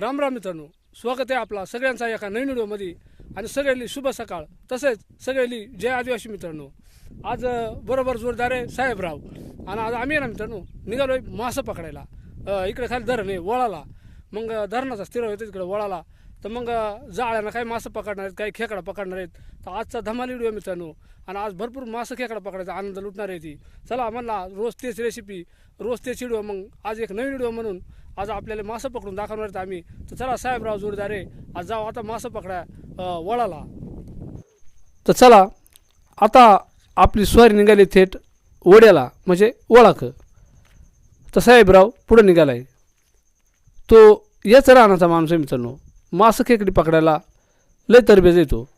राम राम मित्रांनो स्वागत आहे आपला सगळ्यांचा एका नवीन व्हिडिओमध्ये. आणि सगळ्यांनी शुभ सकाळ. तसेच सगळ्यांनी जय आदिवासी मित्रांनो. आज बरोबर जोरदार आहे साहेबराव. आणि आज आम्ही ना मित्रांनो निघालोय मासं पकडायला. इकडे खाली धरण आहे वळाला. मग धरणाचा स्थिर होतो तिकडे वळाला. तर मग जाळ्यानं काही मासं पकडणार आहेत काही खेकडा पकडणार आहेत? तर आजचा धमाल व्हिडिओ मित्रांनो. आणि आज भरपूर मासं खेकडा पकडायचा आनंद लुटणार आहे ती. चला म्हणला रोज तेच रेसिपी रोज तेच व्हिडिओ. मग आज एक नवीन व्हिडिओ म्हणून आज आपल्याला मासं पकडून दाखवणार आहेत आम्ही. तर चला साहेबराव जोरदार आज जाऊ आता मासं पकडा वळाला. तर चला आता आपली स्वारी निघाली थेट वड्याला म्हणजे वळाख. तर साहेबराव पुढे निघालाय. तो याच राहण्याचा माणूस आहे मित्रांनो. मासं खेकडी पकडायला लय तरबेज येतो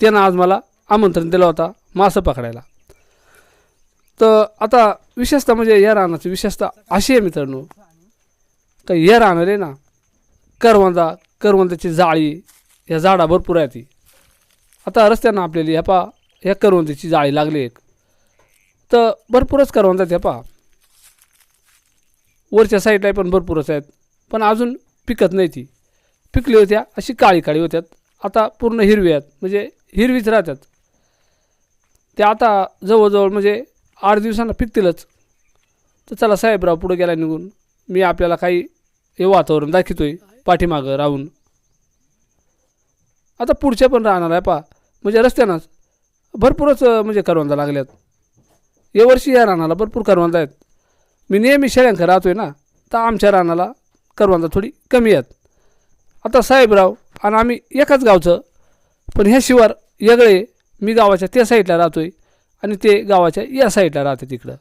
त्यानं आज मला आमंत्रण दिलं होता मासं पकडायला. तर आता विशेषतः म्हणजे या रानाची विशेषतः अशी आहे मित्रांनो. का हे राहणार आहे ना करवंदा करवंदाची जाळी या झाडा भरपूर आहे ती. आता रस्त्यानं आपल्याला ह्या पा ह्या करवंदाची जाळी लागली एक. तर भरपूरच करवंदात ह्या पा वरच्या साईडला पण भरपूरच आहेत पण अजून पिकत नाही ती. पिकली होत्या अशी काळी काळी होत्यात. आता पूर्ण हिरवी आहेत म्हणजे हिरवीच राहतात. त्या आता जवळजवळ म्हणजे आठ दिवसांना पिकतीलच. तर चला साहेबराव पुढे गेला निघून. मी आपल्याला काही हे वातावरण दाखवतोय पाठीमागं राहून. आता पुढच्या पण राहणार आहे पा. म्हणजे रस्त्यानंच. भरपूरच म्हणजे करवंदा लागल्यात. यावर्षी या रानाला भरपूर करवंदा आहेत. मी नेहमी शेळ्यांक राहतोय ना तर आमच्या रानाला करवंदा थोडी कमी आहेत. आता साहेबराव आणि आम्ही एकाच गावचं पण ह्या शिवार वेगळे मी गावाच्या त्या साईडला राहतोय आणि ते गावाच्या या साईडला राहते तिकडं.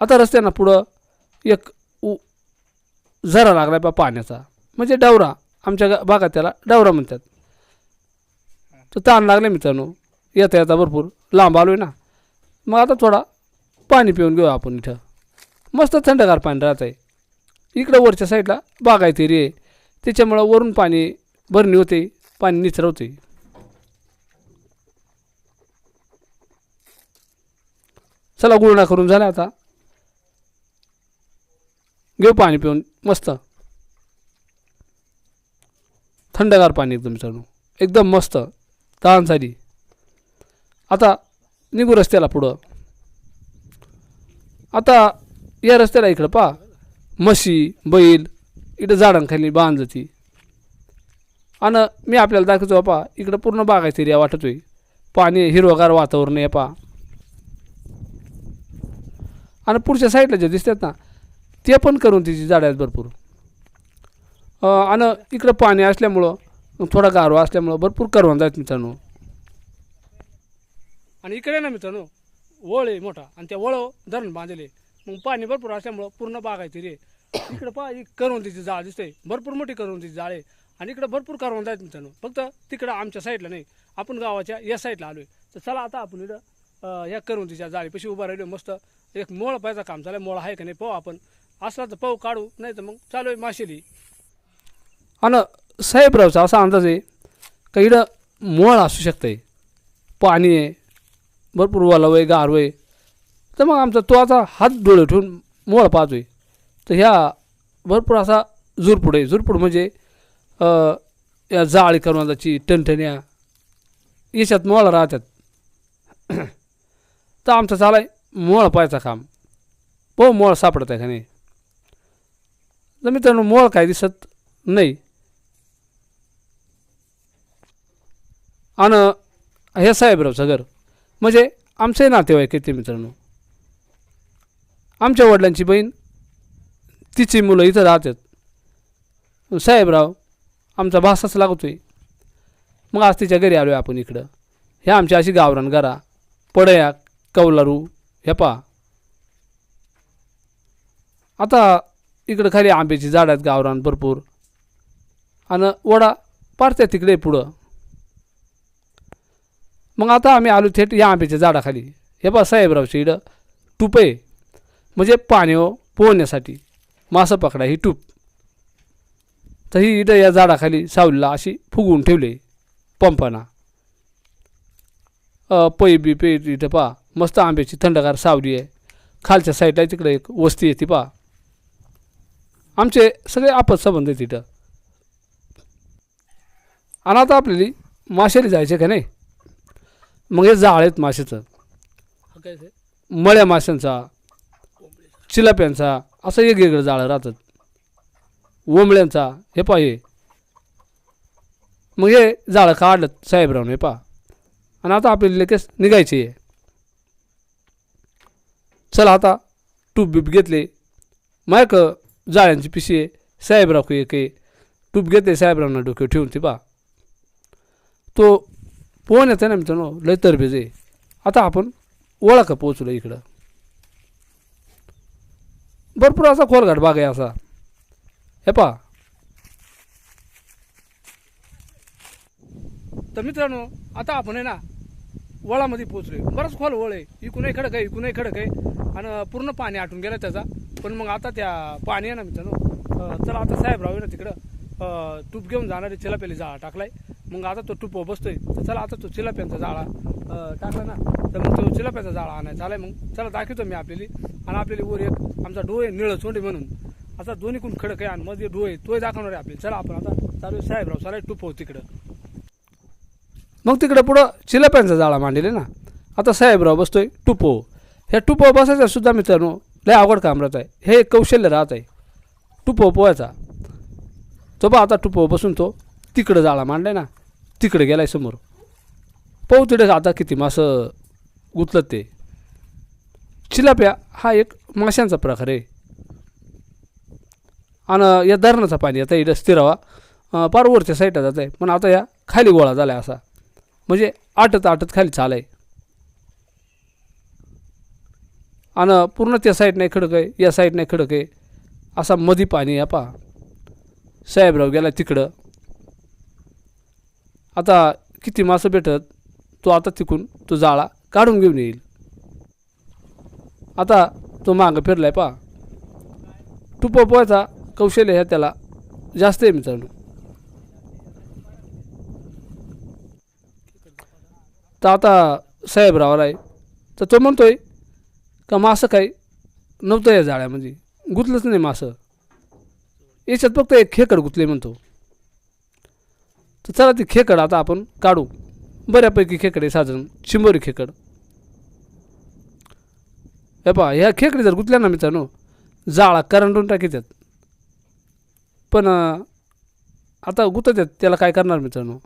आता रस्त्यानं पुढं एक झरा लागला बा पाण्याचा. म्हणजे डवरा. आमच्या भागात त्याला डवरा म्हणतात. तर ताण लागला मित्रांनो. येता येता भरपूर. लांब आलो आहे ना. मग आता थोडा पाणी पिऊन घेऊ आपण इथं. मस्त थंडगार पाणी राहत आहे इकडं वरच्या साईडला बागायती रे त्याच्यामुळं वरून पाणी भरणी होते. पाणी निचरवते. चला गुळणा करून झाला आता. घेऊ पाणी पिऊन मस्त. थंडगार पाणी एकदम मित्रांनो एकदम मस्त. तहान झाली आता निघू रस्त्याला पुढं. आता या रस्त्याला इकडं पा म्हशी बैल इकडं झाडांखाली बांध जाती आणि मी आपल्याला दाखवतो बापा इकडं पूर्ण बागायचं एरिया वाटतोय. पाणी हिरवगार वातावरण आहे पा आणि पुढच्या साईडला जे दिसतात ना ते पण करून तिची झाडं आहेत भरपूर आणि इकडं पाणी असल्यामुळं थोडा गारवा असल्यामुळं भरपूर करवंद आहेत मित्रांनो. आणि इकडे ना मित्रांनो वळ आहे मोठा. आणि त्या वळ धरण बांधले मग पाणी भरपूर असल्यामुळं पूर्ण बागायती रे इकडं पहा करवंदीची जाळ दिसते. भरपूर मोठी करवंदीची जाळ आहे. आणि इकडं भरपूर करवंद आहेत मित्रांनो. फक्त तिकडं आमच्या साईडला नाही. आपण गावाच्या या साईडला आलोय. तर चला आता आपण इकडं अं, या करवंदीच्या जाळीपाशी उभा राहिलो मस्त. एक मोळ पाहायचं काम झालं मोळ आहे का नाही पाहू आपण. असला तर पाहू काढू नाही तर मग चालू आहे माशेली. आणि साहेबरावचा असा अंदाज आहे का इकडं मोळ असू शकते पाणी आहे भरपूर वालाव आहे गार आहे. तर मग आमचा तो आता हात डोळे ठेवून मोळ पाहतोय. तर ह्या भरपूर असा झुरपूड आहे. झुरपूड म्हणजे या जाळी करवंदाची टणटण्या याच्यात मोळ राहतात. तर आमचं चालाय मोळ पाहायचं काम. हो मोळ सापडत आहे का नाही. तर मित्रांनो मोळ काय दिसत नाही. आणि हे साहेबरावचं घर म्हणजे आमचे नातेवाईक आहेत ते मित्रांनो. आमच्या वडिलांची बहीण तिची मुलं इथं राहतात. साहेबराव आमचा भासाच आहे मग आज तिच्या घरी आलो आहे आपण इकडं. ह्या आमच्या अशी गावरान घरा पडया कौलारू ह्या पा आता इकडं खाली आंब्याची झाडं आहेत गावरान भरपूर. आणि वडा पारत्या तिकडे पुढं. मग आता आम्ही आलो थेट या आंब्याच्या झाडाखाली. हे बा साहेबरावची इकडं टूप आहे. म्हणजे पाणी हो, पोहण्यासाठी. मासं पकडा ही टूप तर ही इथं या झाडाखाली सावलीला अशी फुगवून ठेवले पंपाना. पै बी पे इथं पा मस्त आंब्याची थंडगार सावली आहे. खालच्या साईडला तिकडे एक वस्ती येते पा आमचे सगळे आपत संबंध तिथं आणि आता आपल्याला माशेरी जायचे का नाही? मग हे जाळ आहेत माशाचं. मळ्या माशांचा चिलाप्यांचा असं वेगवेगळं जाळं राहतात. ओंबळ्यांचा हे पा हे. मग हे जाळं काढलं साहेबराव हे पा आणि आता आपल्याला लगेच निघायचे आहे चला आता टूप बीप घेतले. मायक जाळ्यांची पिशी आहे. साहेबराव एक काही टूप घेते साहेबरावना डोक्यावर ठेवून ती बा तो पोहण येते ना मित्रांनो लय तरबेज आहे. आता आपण ओळखा पोचलो इकडं. भरपूर असा खोलघाट बाग आहे असा. हे पा तर मित्रांनो आता आपण आहे ना वळामध्ये पोचलोय बराच खोल वळ आहे. इकूनही खडक आहे इकूनही खडक आहे आणि पूर्ण पाणी आटून गेलं त्याचा. पण मग आता त्या पाणी आहे ना मित्रांनो तर चला आता साहेबराव आहे ना तिकडं. तूप टूप घेऊन जाणारे चिलाप्याला जाळा टाकलाय. मग आता तो तूप बसतोय. तर चला आता तो चिलाप्यांचा जाळा टाकला ना. तर मग तो चिलाप्याचा जाळा आणायचा आलाय मग. चला दाखवतो मी आपल्याली. आणि आपल्याला वर एक आमचा डोळे निळं चोंडी म्हणून. आता दोन्हीकडून खडक आहे आणि मध्ये डोळे तोय दाखवणार आहे आपल्याला. चला आपण आता चालू आहे साहेबराव चला टूप हो तिकडं. मग तिकडं पुढं चिलाप्यांचा जाळा मांडलेला ना. आता साहेबराव बसतोय टुपो हो. ह्या टुपो बसायचा सुद्धा मित्रांनो लय अवघड काम राहत आहे. हे एक कौशल्य राहत आहे. टुपो पोहायचा तो बा आता टुपो बसून तो तिकडं जाळा मांडलाय ना तिकडे गेलाय समोर. पाहू तिकडे आता किती मासं गुतलं ते. चिलाप्या हा एक माशांचा प्रकार आहे. आणि या धरणाचा पाणी आता इथं स्थिरावा पारवरच्या पार वरच्या साईडला जात आहे पण आता या खाली गोळा झाला आहे असा. म्हणजे आटत आटत खाली चालाय. आणि पूर्ण त्या साईड नाही खडक आहे या साईड नाही खडक आहे. असा मधी पाणी आहे पा साहेबराव गेला तिकडं. आता किती मासं भेटत? तो आता तिकून तो जाळा काढून घेऊन येईल. आता तो मागं फिरलाय पा टुप पोहायचा कौशल्य ह्या त्याला. जास्त आहे मित्रांनो. तर आता साहेबराव आहे. तर तो म्हणतोय का मासं काही नव्हतं या जाळ्यामध्ये? गुतलंच नाही मासं. याच्यात फक्त एक खेकड गुतले म्हणतो. तर चला ती खेकड आता आपण काढू. बऱ्यापैकी खेकड साधारण. चिंबोरी खेकड. हे पहा ह्या खेकडी जर गुतल्या ना मित्रांनो जाळा करंडून त्यात पण आता गुतत आहेत त्याला काय करणार मित्रांनो?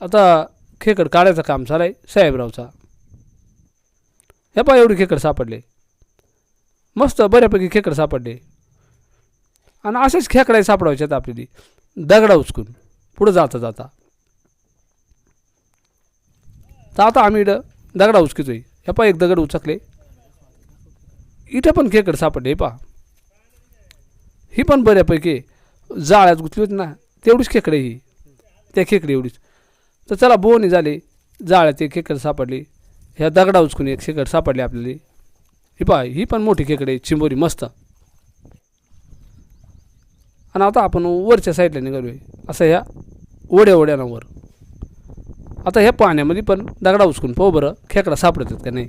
आता खेकड काढायचं काम चालाय आहे साहेबरावचा. हे पहा एवढी खेकड सापडले. मस्त बऱ्यापैकी खेकड सापडले. आणि असेच खेकडाही सापडायचे आहेत आपल्याला. दगडा उचकून. पुढं जाता जाता. तर आता आम्ही इथं दगडा उचकितोय. हे पहा एक दगड उचकले. इथं पण खेकड सापडले हे पहा. ही पण बऱ्यापैकी जाळ्यात गुतली होती ना तेवढीच खेकडे ही. त्या खेकडे एवढीच. तर चला बोनी झाले. जाळ्यात ते खेकडे सापडली. ह्या दगडा उचकून एक खेकड सापडली आपल्याला. ही पहा ही पण मोठी खेकडे चिंबोरी मस्त. आणि आता आपण वरच्या साईडला निघालो आहे असं ह्या ओढ्या ओढ्यानं वर. आता ह्या पाण्यामध्ये पण दगडा उचकून पाहू बरं खेकडा सापडतात का नाही.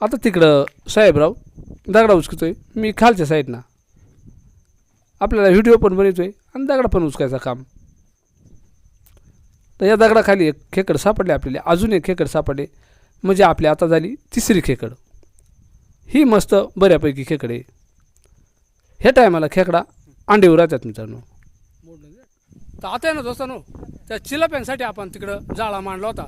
आता तिकडं साहेबराव दगडा उचकतोय मी खालच्या साईडनं. आपल्याला व्हिडिओ पण बनवतोय आणि दगडा पण उचकायचं काम. तर या दगडाखाली एक खेकड सापडले आपल्याला. अजून एक खेकड सापडले. म्हणजे आपली आता झाली तिसरी खेकड. ही मस्त बऱ्यापैकी खेकड आहे. ह्या टायमाला खेकडा अंडेवर राहतात मित्रांनो. तर आता आहे ना दोस्तानो त्या चिलाप्यांसाठी आपण तिकडं जाळा मांडला होता.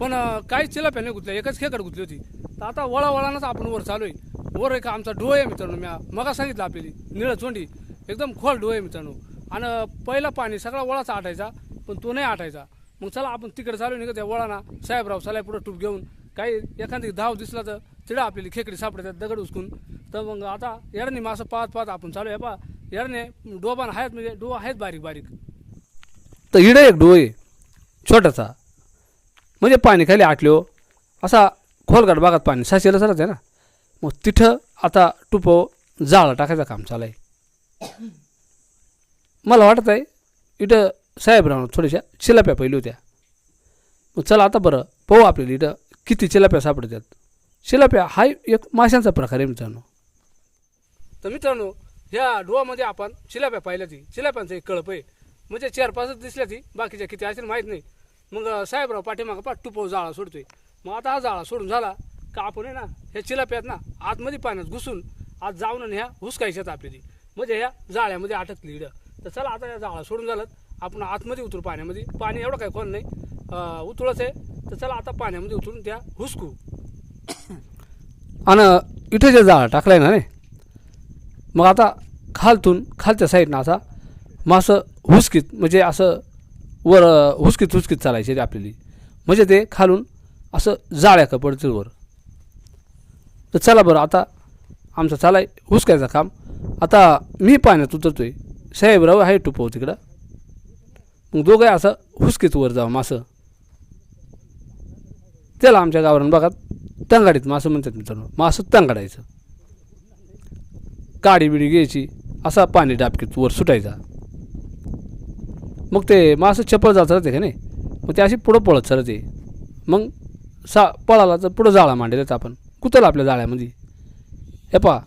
पण काही चिलाप्या नाही गुतल्या एकच खेकड गुतली होती. तर आता वळावळानंच आपण वर चालू आहे. वर एक आमचा डोळे आहे मित्रांनो मी मगा सांगितलं आपली निळं चोंडी. एकदम खोल डोळे आहे मित्रांनो. आणि पहिला पाणी सगळा वळाचा आटायचा पण तो नाही आटायचा. मग चला आपण तिकडे चालू निघत त्या वळाना साहेबराव चला पुढं टूप घेऊन. काही एखादी धाव दिसला तर तिडा आपल्याला खेकडी सापडतात दगड उचकून तर मग आता येडणे मासं पाहत पाहत आपण चालू आहे. पा येडणे डोबान आहेत म्हणजे डो आहेत बारीक बारीक. तर इडं एक डोळे छोटासा. म्हणजे पाणी खाली आटल्यो हो. असा खोलगाट भागात पाणी साचेलच आहे ना. मग तिथं आता टुपो हो, जाळं टाकायचं काम चालू आहे. मला वाटत आहे इथं साहेबराव थोड्याशा चिलाप्या पहिल्या होत्या. मग चला आता बरं पाहू आपल्याला इथं किती चिलाप्या सापडतात. शिलाप्या हा एक माशांचा प्रकार आहे मित्रांनो. तर मित्रांनो ह्या डोहामध्ये आपण शिलाप्या पाहिल्या ती. शिलाप्यांचं एक कळप आहे. म्हणजे चार पाचच दिसल्या ती बाकीच्या किती असेल माहीत नाही. मग साहेबराव पाठीमागं पा टुपव जाळा सोडतोय. मग आता हा जाळा सोडून झाला का आपण आहे ना ह्या चिलाप्यात ना आतमध्ये पाण्यात घुसून आज जाऊन आणि ह्या हुसकायच्यात आपली म्हणजे ह्या जाळ्यामध्ये अटकली इडं तर चला आता या जाळा सोडून झालं आपण आतमध्ये उतरू पाण्यामध्ये. पाणी एवढं काही कोण नाही. उतळच आहे. तर चला आता पाण्यामध्ये उतरून त्या हुसकू. आणि इथे जे टाकलं आहे ना रे मग आता खालतून खालच्या साईडनं असा मग असं हुसकीत म्हणजे असं वर हुसकीत हुसकीत चालायचे ते आपल्याली. म्हणजे ते खालून असं जाळ्या का पडतील वर. तर चला बरं आता आमचं चालाय हुसकायचं काम. आता मी पाण्यात उतरतोय. साहेबराव आहे टुपव तिकडं. मग दोघं असं हुसकीत वर जावं मासं त्याला आमच्या गावरान बघा तंगाडीत मासं म्हणतात मित्रांनो मासं तंगाडायचं. काडी बिडी घ्यायची असा पाणी डाबकीत वर सुटायचा. मग ते मासं चपळ जात राहते का नाही? मग ते अशी पुढं पळत सरते मग सा पळाला तर पुढं जाळा मांडलेत आपण. कुतल आपल्या जाळ्यामध्ये? हे पा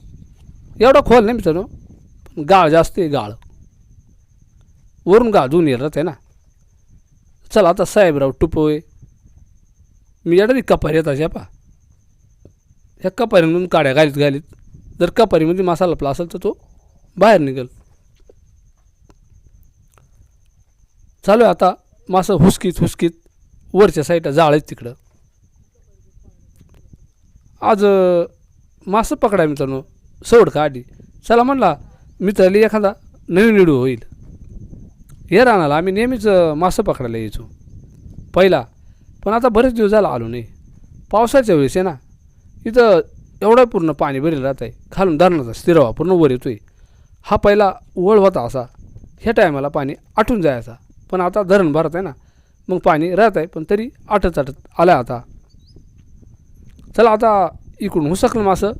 एवढा खोल नाही मित्रांनो गाळ जास्त आहे गाळ. वरून गाजून दोन येत आहे ना. चला आता साहेबराव टुपोय मी एवढा कपारी येतात ह्या पा. ह्या कपारीमधून काड्या घालीत घालीत. जर कपारीमध्ये मासा लपला असेल तर तो बाहेर निघेल. चालू आहे आता मासं हुसकीत हुसकीत वरच्या साईडला जाळ आहेत तिकडं. आज मासं पकडा मित्रांनो सवड का आधी. चला म्हणला मित्राली एखादा नवीन व्हिडिओ होईल. हे रानाला आम्ही नेहमीच मासं पकडायला यायचो. पहिला. पण आता बरेच दिवस झाला आलो नाही. पावसाच्या वेळेस आहे ना इथं एवढं पूर्ण पाणी भरेल राहत आहे खालून धरणाचा स्थिरवा पूर्ण वर येतो आहे हा पहिला वळ होता असा. ह्या टायमाला पाणी आटून जायचा. पण आता धरण भरत आहे ना मग पाणी राहत आहे पण तरी आटत आटत आलं आता. चला आता इकडून हुसकलं मासं.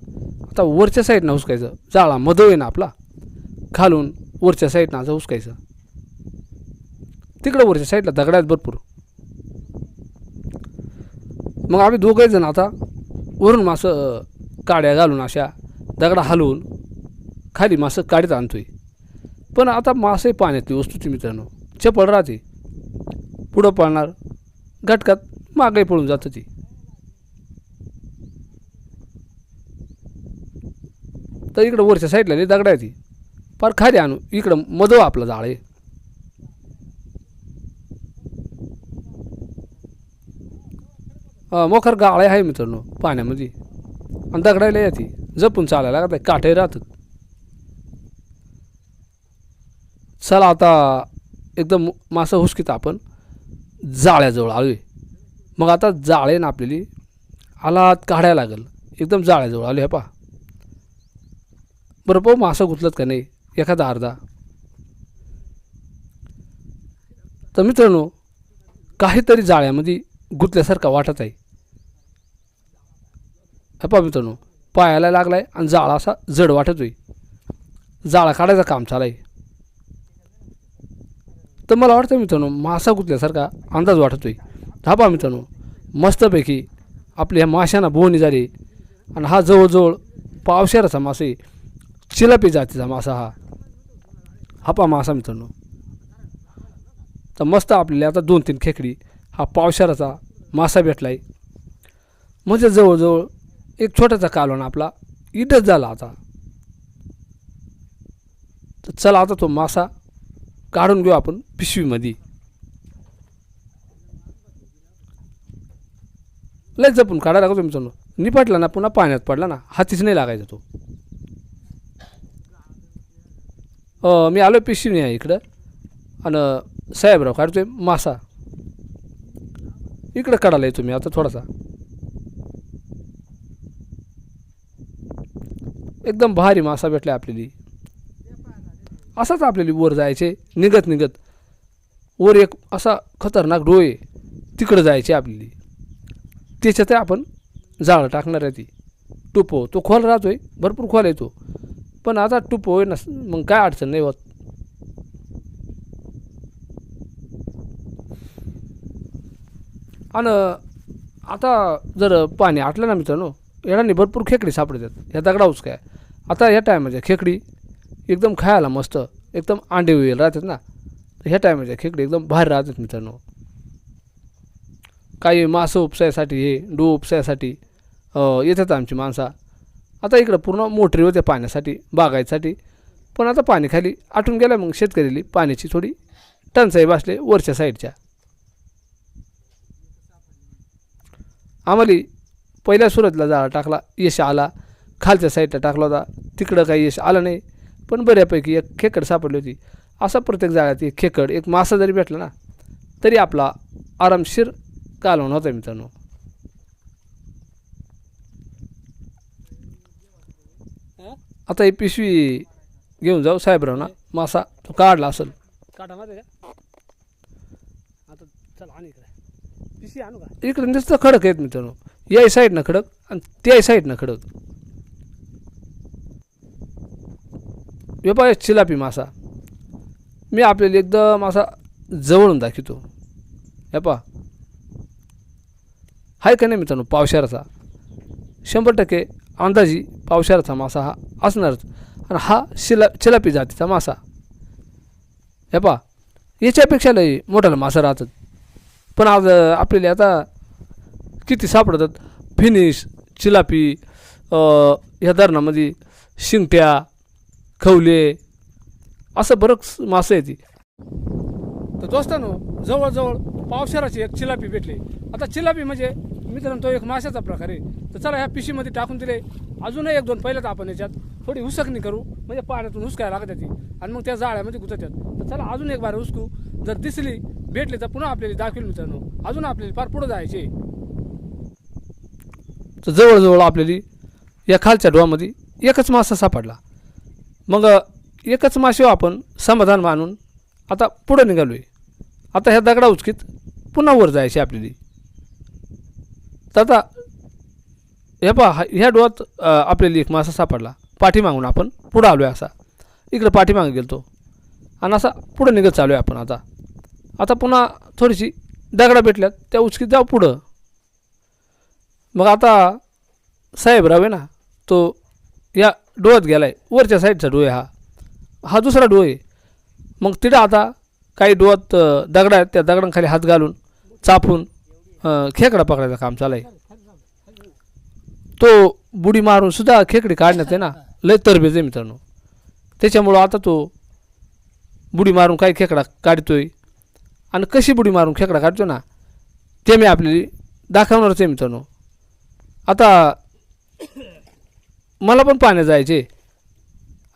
आता वरच्या साईडनं हुसकायचं. जाळा मधव आहे ना आपला. खालून वरच्या साईडनं असं हुसकायचं. तिकडं वरच्या साईडला दगडात भरपूर. मग आम्ही दोघे जण आता वरून मासं काड्या घालून अशा दगडा हलवून खाली मासं काढीत आणतोय. पण आता मासे पाण्यातली वस्तूची मित्रांनो. चपळ राहते. पुढं पळणार घटकात मागे पळून जातं ती. तर इकडं वरच्या साईडला दगडा आहे ती फार खाली आणू. इकडं मधव आपलं जाळ आहे. मोखर गाळा आहे मित्रांनो पाण्यामध्ये. आणि दगडायला येते. जपून चालायला लागत काठही राहतात चला आता एकदम मासा हुसकीत आपण. जाळ्याजवळ आलोय. मग आता जाळे ना आपल्याली आलात काढायला लागेल. एकदम जाळ्याजवळ आलो हे पा बरं पाहू मासं गुतलत का नाही? एखादा अर्धा. तर मित्रांनो काहीतरी जाळ्यामध्ये गुतल्यासारखा वाटत आहे. हे पहा मित्रांनो पायाला लागलाय आणि जाळा असा जड वाटतोय जाळा काढायचं काम चालाय तर मला वाटतं मित्रांनो मासा गुतल्यासारखा अंदाज वाटतोय हा पहा मित्रांनो मस्तपैकी आपल्या ह्या माशांना बोहणी झाली आणि हा जवळजवळ पावशेराचा मासा आहे. चिलापी जातीचा मासा हा. हा पहा मासा मित्रांनो. तर मस्त आपल्याला आता दोन तीन खेकडी हा पावशाराचा मासा भेटला आहे म्हणजे जवळजवळ एक छोटासा कालवण आपला. इथंच झाला आता. तर चला आता तो मासा काढून घेऊ आपण पिशवीमध्ये. लय जपून काढा लागतो मित्रांनो निपटला ना पुन्हा पाण्यात पडला ना हातीच नाही लागायचा तो. हो मी आलो पिशवी आहे इकडं. आणि साहेबराव काढतोय मासा. इकडं काढायला येतो मी आता थोडासा. एकदम भारी मासा भेटला आपल्याली. असाच आपल्याली वर जायचे निघत निघत. वर एक असा खतरनाक डोळे तिकडं जायचे आपल्याली. त्याच्यात आपण जाळं टाकणार आहे ती. टुपो तो खोल राहतो आहे भरपूर खोल येतो पण आता टुपो आहे नस मग काय अडचण नाही होत. आणि आता जर पाणी आटलं ना मित्रांनो याडांनी भरपूर खेकडी सापडतात ह्या दगडाऊच काय? आता ह्या टायमाच्या खेकडी एकदम खायला मस्त एकदम अंडे वगैरे राहतात ना. ह्या टायमाच्या खेकडी एकदम बाहेर राहतात मित्रांनो. काही मासं उपसायसाठी हे डो उपसायसाठी येतात आमची माणसा. आता इकडं पूर्ण मोटरी होते पाण्यासाठी बागायसाठी पण आता पाणी खाली आटून गेल्या मग शेतकऱ्याली पाण्याची थोडी टंचाई बसले वरच्या साईडच्या आम्हाला पहिल्या सुरतला जाळा टाकला. यश आला. खालच्या साईडला टाकला होता. तिकडं काही यश आलं नाही. पण बऱ्यापैकी एक खेकड सापडली होती. असा प्रत्येक जाळ्यात एक खेकड एक मासा जरी भेटला ना तरी आपला आरामशीर कालवण होता मित्रांनो. आता ही पिशवी घेऊन जाऊ साहेबराव ना मासा तो काढला असेल. काटा माहिती का आता चल आणि इकडे. पिशी आणू का? इकडे नुसतं खडक आहेत मित्रांनो. या साईडनं खडक आणि त्या साईडनं खडक. व्यापार चिलापी मासा. मी आपल्याला एकदम असा जवळून दाखवतो. हे पा आहे का नाही मित्रांनो पावसाळ्याचा शंभर टक्के अंदाजी पावसाळ्याचा मासा हा असणारच. आणि हा शिला चिलापी जातीचा मासा. हे पा याच्यापेक्षा लई मोठाला मासा राहतात. पण आज आपल्याला आता किती सापडतात? फिनिश चिलापी ह्या धरणामध्ये शिंगट्या खवले असं बरंच मासं आहे ती तर दोस्तांनो जवळजवळ पावसाळ्याची एक चिलापी भेटली. आता चिलापी म्हणजे मित्रांनो तो एक माशाचा प्रकार आहे. तर चला ह्या पिशीमध्ये टाकून दिले. अजूनही एक दोन पहिल्यात आपण याच्यात थोडी हुसकणी करू. म्हणजे पाण्यातून हुसकायला लागत ती आणि मग त्या जाळ्यामध्ये गुततात. तर चला अजून एक बार हुसकू. जर दिसली भेटली तर पुन्हा आपल्याला दाखवेल मित्रांनो. अजून आपल्याला फार पुढं जायचे तर जवळजवळ आपल्याला या खालच्या डोळामध्ये एकच मासा सापडला. मग एकच मासे आपण समाधान मानून आता पुढं निघालो आहे आता ह्या दगडा उचकीत पुन्हा वर जायचे आपल्याला. तर आता हे पहा ह्या डोळ्यात आपल्याला एक मासा सापडला. पाठीमागून आपण पुढं आलो आहे असा. इकडं पाठीमागे गेलतो. आणि असा पुढं निघत चालू आहे आपण आता. आता पुन्हा थोडीशी दगडा भेटल्यात त्या उचकीत जाऊ पुढं. मग आता साहेबराव आहे ना तो या डोळ्यात गेला आहे वरच्या साईडचा डोळे हा. हा दुसरा डोळे. आहे मग तिथं आता काही डोळ्यात दगड आहेत त्या दगडांखाली हात घालून चापून खेकडा पकडायचं काम चालू आहे. तो बुडी मारून सुद्धा खेकडी काढण्यात आहे ना लय तरबेज आहे मित्रांनो. त्याच्यामुळं आता तो बुडी मारून काही खेकडा काढतोय. आणि कशी बुडी मारून खेकडा काढतो ना ते मी आपली दाखवणारच आहे मित्रांनो. आता मला पण पाण्यात जायचे.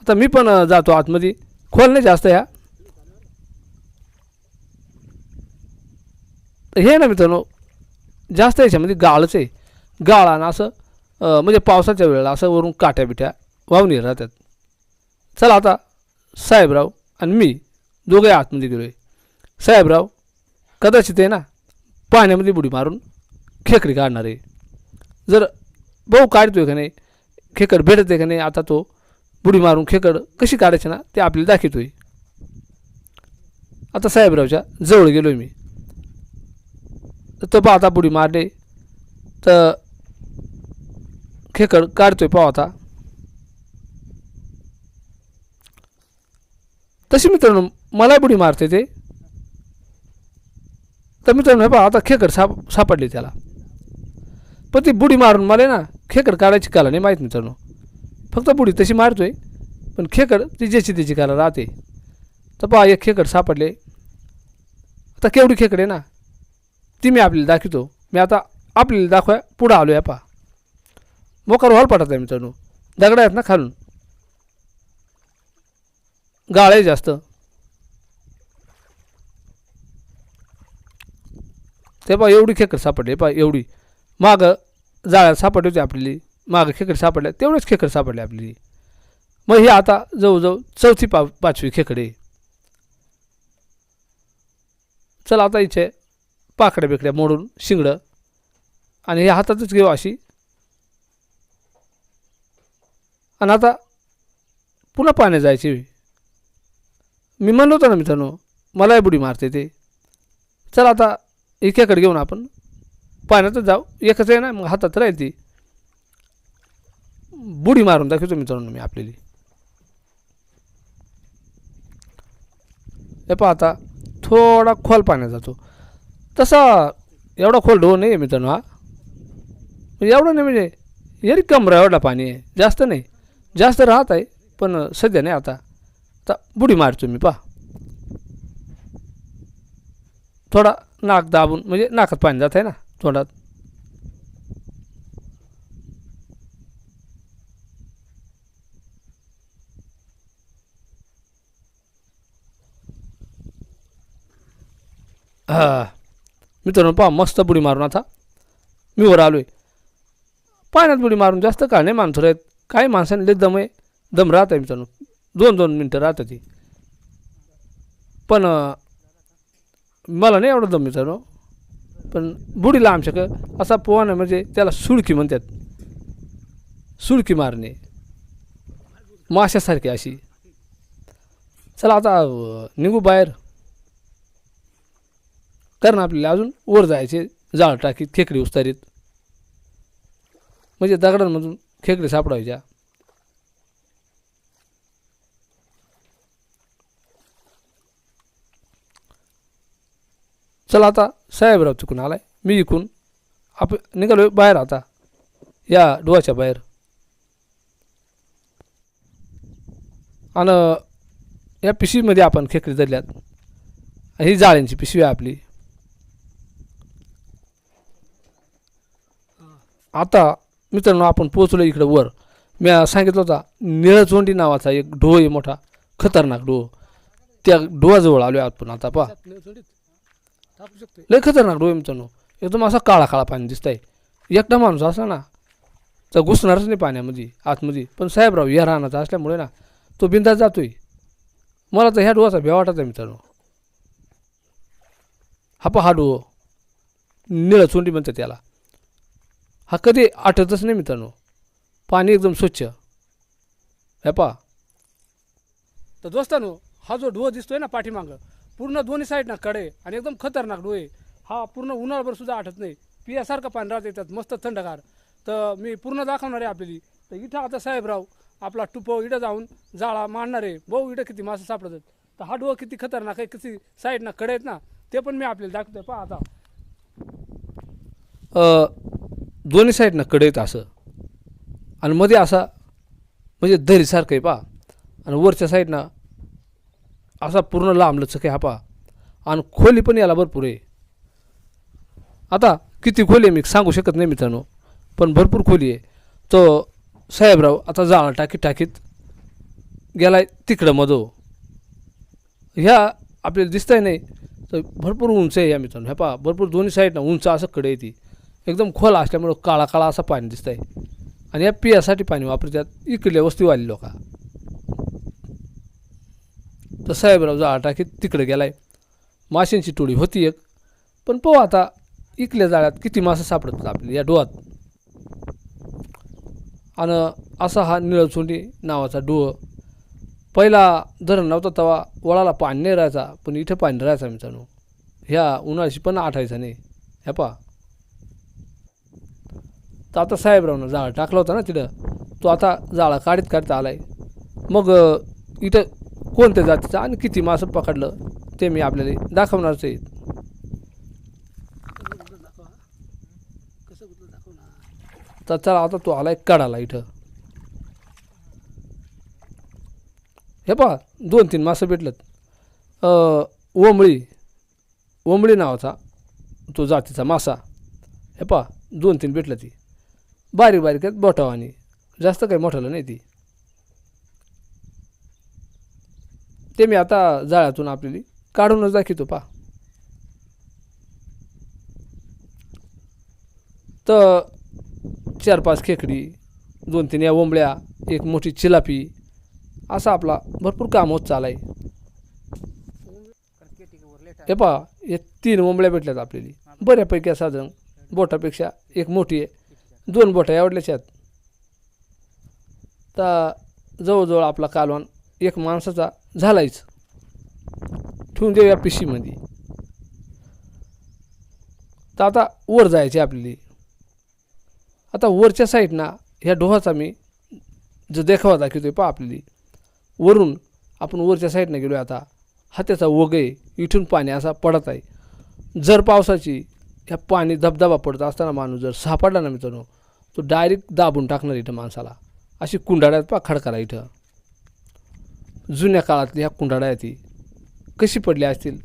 आता मी पण जातो आतमध्ये. खोल नाही जास्त या. हे ना मित्रांनो जास्त याच्यामध्ये गाळच आहे. गाळ आणि असं म्हणजे पावसाच्या वेळेला असं वरून काट्या बिट्या वाहून येत राहतात. चला आता साहेबराव आणि मी दोघे आतमध्ये गेलो आहे साहेबराव कदाचित आहे ना पाण्यामध्ये बुडी मारून खेकडी काढणार आहे. जर भाऊ काढतोय का नाही खेकड भेटत आहे का नाही आता तो बुडी मारून खेकड कशी काढायची ना ते आपल्याला दाखवतोय. आता साहेबरावच्या जवळ गेलोय मी. तर पहा आता बुडी मारले. तर खेकड काढतोय पाव आता. तशी मित्रांनो मला बुडी मारते ते. तर मित्रांनो हे पहा आता खेकड साप सापडली त्याला. पण ती बुडी मारून मला आहे ना खेकड काढायची कला नाही माहीत मित्रांनो. फक्त बुडी तशी मारतोय पण खेकड ती ज्याची त्याची कला राहते. तर पहा एक खेकड सापडले. आता केवढी खेकड आहे ना? ती मी आपल्याला दाखवतो. मी आता आपल्याला दाखवा पुढं आलो आहे पहा. मोकार हॉल पाठवत आहे मित्रांनो. दगड आहेत ना खालून. गाळ आहे जास्त. ते पहा एवढी खेकड सापडली पहा एवढी. मागं जाळ्यात सापडली होती आपली मागं खेकड सापडल्या तेवढेच खेकड सापडले आपली. मग ही आता जवळजवळ चौथी पा पाचवी खेकडे. चला आता इथे पाकड्या बिकड्या मोडून शिंगडं आणि हे हातातच घेऊ अशी. आणि आता पुन्हा पाण्यात जायची. मी म्हणलो होतो ना मित्रांनो मलाही बुडी मारते ते. चला आता एकेकडे घेऊन आपण पाण्यातच जाऊ. एकच आहे ना मग हातात राहील ती बुडी मारून दाखवतो मित्रांनो मी आपल्याली. हे पहा आता थोडा खोल पाण्यात जातो. तसा एवढा खोल ढो नाही आहे मित्रांनो हा. एवढं नाही म्हणजे येरी कमरा एवढा पाणी आहे. जास्त नाही. जास्त राहत आहे पण सध्या नाही आता. आता बुडी मारतो मी पा थोडा नाक दाबून म्हणजे नाकात पाणी जात आहे ना. तोंडात. हा. मित्रांनो पहा मस्त बुडी मारून आता. मी वर आलो आहे पाण्यात बुडी मारून जास्त का नाही माणसं आहेत काही माणसांनी लई दम आहे. दम राहत आहे मित्रांनो. दोन दोन मिनटं राहतं ती पण मला नाही एवढं दम मित्रांनो. पण बुडीला आमच्याकडं असा पोहणं म्हणजे त्याला सुळकी म्हणतात. सुळकी मारणे. माशासारखी अशी. चला आता निघू बाहेर. कारण आपल्याला अजून वर जायचे जाळ टाकीत खेकडी उस्तारीत. म्हणजे दगडांमधून खेकडी सापडायच्या. चला आता साहेबराव चुकून आलाय. मी इकून आप निघालो बाहेर आता. या डोहाच्या बाहेर. आणि या पिशवीमध्ये आपण खेकडी धरल्यात. ही जाळ्यांची पिशवी आहे आपली. आता मित्रांनो आपण पोचलो इकडं वर. मी सांगितलं होता निळचोंडी नावाचा एक ढो आहे मोठा खतरनाक ढो त्या डोहाजवळ आलो आपण आता पहा. टाकू शकतो लय खतरनाक डोळे मित्रांनो. एकदम असा काळा काळा पाणी दिसत आहे एकटा माणूस असा ना तर घुसणारच नाही पाण्यामध्ये आतमध्ये. पण साहेबराव या राहण्याचा असल्यामुळे ना तो बिंदास जातोय. मला तर ह्या डोहाचा भ्या वाटत आहे मित्रांनो. हा पहा हा डोह निळं चोंडी म्हणतात त्याला हा कधी आठवतच नाही मित्रांनो. पाणी एकदम स्वच्छ. हे पहा. तर दोस्तानो हा जो डोह दिसतोय ना पाठीमागं पूर्ण दोन्ही साईडनं कडे आणि एकदम खतरनाक डोळे. हा पूर्ण उन्हाळभर सुद्धा आठत नाही. पियासारखं पाणी राहते येतात. मस्त थंडगार. तर मी पूर्ण दाखवणार आहे आपल्याली. तर इथं आता साहेबराव आपला टुपो इथं जाऊन जाळा मारणार आहे. भाऊ इडं किती मासे सापडतात. तर हा डोह किती खतरनाक आहे किती साईडनं कडे आहेत ना ते पण मी आपल्याला दाखवतोय. पहा आता. दोन्ही साईडनं कडे आहेत असं. आणि मध्ये असा म्हणजे दरीसारखं आहे पा आणि वरच्या साईडनं असा पूर्ण लांब लचक आहे हा पा आणि खोली पण याला भरपूर आहे. आता किती खोली आहे मी सांगू शकत नाही मित्रांनो पण भरपूर खोली आहे. तो साहेबराव आता जाळं टाकीत टाकीत गेलाय तिकडं मधो ह्या आपल्याला दिसतंय नाही तर भरपूर उंच आहे या मित्रांनो. ह्या पहा भरपूर दोन्ही साईडनं उंच असं कडे आहे ती. एकदम खोल असल्यामुळं काळा काळा असं पाणी दिसत आहे आणि या पियासाठी पाणी वापरतात इकडल्या वस्तीवाली लोक. तर साहेबराव जाळा टाकीत तिकडे गेलाय. माशांची टोळी होती एक. पण पाहू आता इकल्या जाळ्यात किती मासे सापडतात आपले या डोहात आणि असा हा निळचोंडी नावाचा डोह पहिला धरण नव्हता तेव्हा वळाला पाणी नाही राहायचा पण इथं पाणी राहायचा मित्रांनो. ह्या उन्हाळ्याशी पण आठायचा नाही. ह्या पहा. तर आता साहेबरावनं जाळं टाकला होता ना तिथं. तो आता जाळा काढीत काढता आलाय. मग इथं कोणत्या जातीचं आणि किती मासं पकडलं ते मी आपल्याला दाखवणारच आहे. तर चला आता तो आला एक काढाला इथं. हे पहा दोन तीन मासं भेटलं ओंबळी ओंबळी नावाचा तो जातीचा मासा. हे पहा दोन तीन भेटलं ती. बारीक बारीक आहेत बोटावानी जास्त काही मोठालं नाही ती. ते मी आता जाळ्यातून आपल्याला काढूनच दाखवतो पहा. तर चार पाच खेकडी दोन तीन या ओंबळ्या एक मोठी चिलापी असा आपला भरपूर काम होत चालाय. हे पहा हे तीन ओंबळ्या भेटल्यात आपल्याला. बऱ्यापैकी साधारण बोटापेक्षा एक मोठी आहे. दोन बोटा आवडल्याच्या आहेत. तर जवळजवळ आपला कालवण एक माणसाचा झालायच. ठेवून देऊया पिशीमध्ये. तर आता वर जायचे आपली आता वरच्या साईडना ह्या डोहाचा मी जो देखावा दाखवतोय पहा आपली वरून आपण वरच्या साईडनं गेलो आता. हात्याचा ओघ इथून पाणी असा पडत आहे. जर पावसाची ह्या पाणी धबधबा पडत असताना माणूस जर सापडला ना मित्रांनो तो डायरेक्ट दाबून टाकणार इथं माणसाला. अशी कुंडाळ्यात पहा खडकाला इथं. जुन्या काळातली ह्या कुंडाळ्या ती कशी पडली असतील?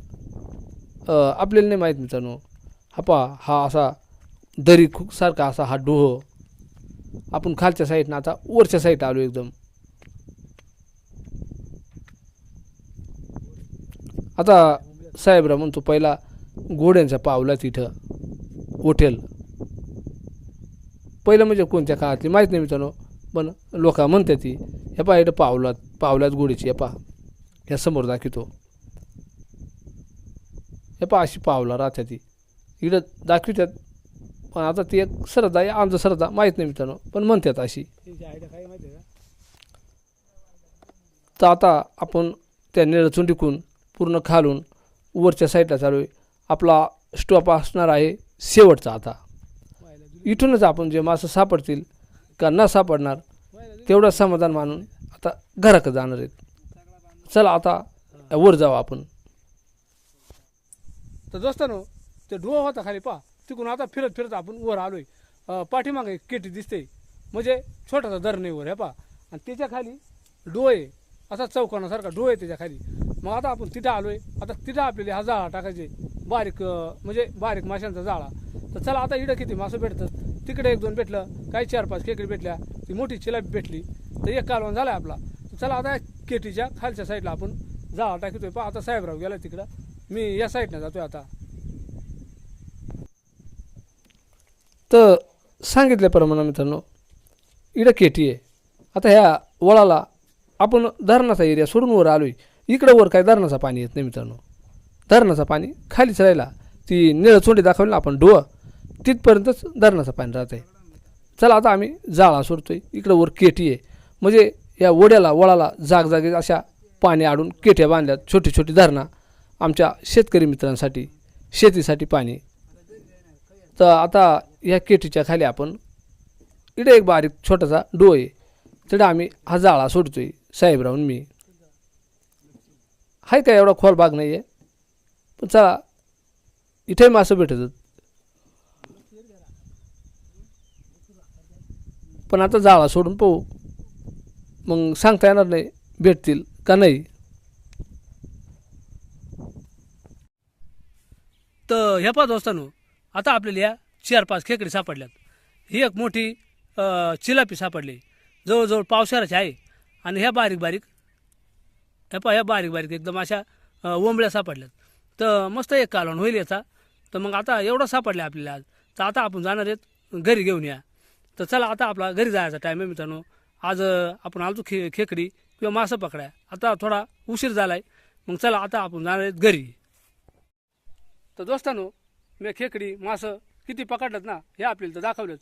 आपल्याला नाही माहीत मित्रांनो. हा हा असा दरी खूप सारखा असा हा डोह. आपण खालच्या साईडनं आता वरच्या साईड आलो एकदम. आता साहेबराव म्हणतो पहिला घोड्यांचा पावला तिथं. ओठेल पहिलं म्हणजे कोणत्या काळातली? माहीत नाही मित्रांनो पण लोक म्हणतात ती. हे पहा इथं पावलात पावलात गोडीची हे पहा. ह्या समोर दाखवतो. हे पहा अशी पावला राहत्या ती इकडं दाखवित्यात पण आता ती एक श्रद्धा आहे आमचं श्रद्धा माहीत नाही मित्रांनो पण म्हणतात अशी. माहिती आहे तर आता आपण त्या टिकून पूर्ण खालून वरच्या साईडला चालू आहे. आपला स्टॉप असणार आहे शेवटचा आता. इथूनच आपण जे मासं सापडतील का न सापडणार तेवढं समाधान मानून आता घराकडे जाणार आहेत. चला आता वर जाऊ आपण. तर दोस्तानो ते डोह होता खाली पा तिकडून आता फिरत फिरत आपण वर आलोय. पाठीमागे केटी दिसते. म्हणजे छोटासा दर नाही वर हे पा आणि त्याच्याखाली डोळे असा चौकोनासारखा डोळे त्याच्याखाली. मग आता आपण तिथं आलोय. आता तिथं आपल्याला हा जाळा टाकायचे बारीक म्हणजे बारीक माशांचा जाळा. तर चला आता इकडं किती मासं भेटतात? तिकडे एक दोन भेटलं काही चार पाच खेकडी भेटल्या ती मोठी चिलापी भेटली तर एक कालवण झाला आपला. तर चला आता केटीच्या खालच्या साईडला आपण जाळा टाकतोय. पा आता साहेबराव गेला तिकडं. मी या साईडनं जातोय आता. तर सांगितल्याप्रमाणे मित्रांनो इकडं केटी आहे. आता ह्या वळाला आपण धरणाचा एरिया सोडून वर आलो आहे इकडं वर काय धरणाचं पाणी येत नाही मित्रांनो. धरणाचं पाणी खालीच राहिला. ती निळं चोंडी दाखवली ना आपण डोळं. तिथपर्यंतच धरणाचं पाणी राहत आहे चला आता आम्ही जाळा सोडतोय. इकडं वर केटी आहे. म्हणजे या ओढ्याला वळाला जागजागी अशा पाणी आडून केट्या बांधल्यात. छोटी छोटी धरणं. आमच्या शेतकरी मित्रांसाठी शेतीसाठी पाणी. तर आता या केटीच्या खाली आपण इकडे एक बारीक छोटासा डो आहे. तिकडे आम्ही हा जाळा सोडतोय. साहेबरावून मी. हाय काय एवढा खोल भाग नाही आहे पण चला इथे मासं भेटतात. पण आता जाळा सोडून पाहू. मग सांगता येणार नाही भेटतील का नाही? तर ह्या पाच दोस्तांनो आता आपल्याला या चार पाच खेकडी सापडल्यात. ही एक मोठी चिलापी सापडली. जवळजवळ पावसाळ्याची आहे. आणि ह्या बारीक बारीक ह्या पा ह्या बारीक बारीक एकदम अशा ओंबळ्या सापडल्यात. तर मस्त एक कालवण होईल याचा. तर मग आता एवढं सापडला आपल्याला आज. तर आता आपण जाणार आहेत घरी घेऊन या. तर चला आता आपला घरी जायचा टाईम आहे मित्रांनो. आज आपण आलतो खे खेकडी किंवा मासं पकडाय. आता थोडा उशीर झाला आहे मग चला आता आपण जाणार आहेत घरी. तर दोस्तानो मी खेकडी मासं किती पकडलं ना हे आपल्याला तर दाखवलंच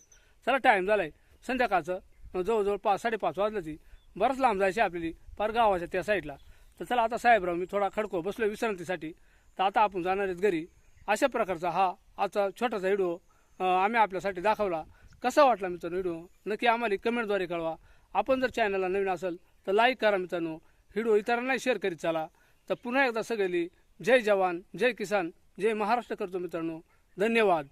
चला टाईम झालाय. संध्याकाळचं जवळजवळ पाच साडेपाच वाजलं ती बरंच लांब जायची आपली पार गावाच्या त्या साईडला. तर चला आता साहेबराव मी थोडा खडको बसलो विश्रांतीसाठी. तर आता आपण जाणार आहेत घरी. अशा प्रकारचा हा आजचा छोटासा व्हिडिओ आम्ही आपल्यासाठी दाखवला. कसा वाटला मित्रांनो व्हिडिओ? नक्की आम्हाला कमेंटद्वारे कळवा. आपण जर चॅनलला नवीन असेल तर लाईक करा मित्रांनो. व्हिडिओ इतरांनाही शेअर करीत चला. तर पुन्हा एकदा सगळी जय जवान जय किसान जय महाराष्ट्र करतो मित्रांनो. धन्यवाद.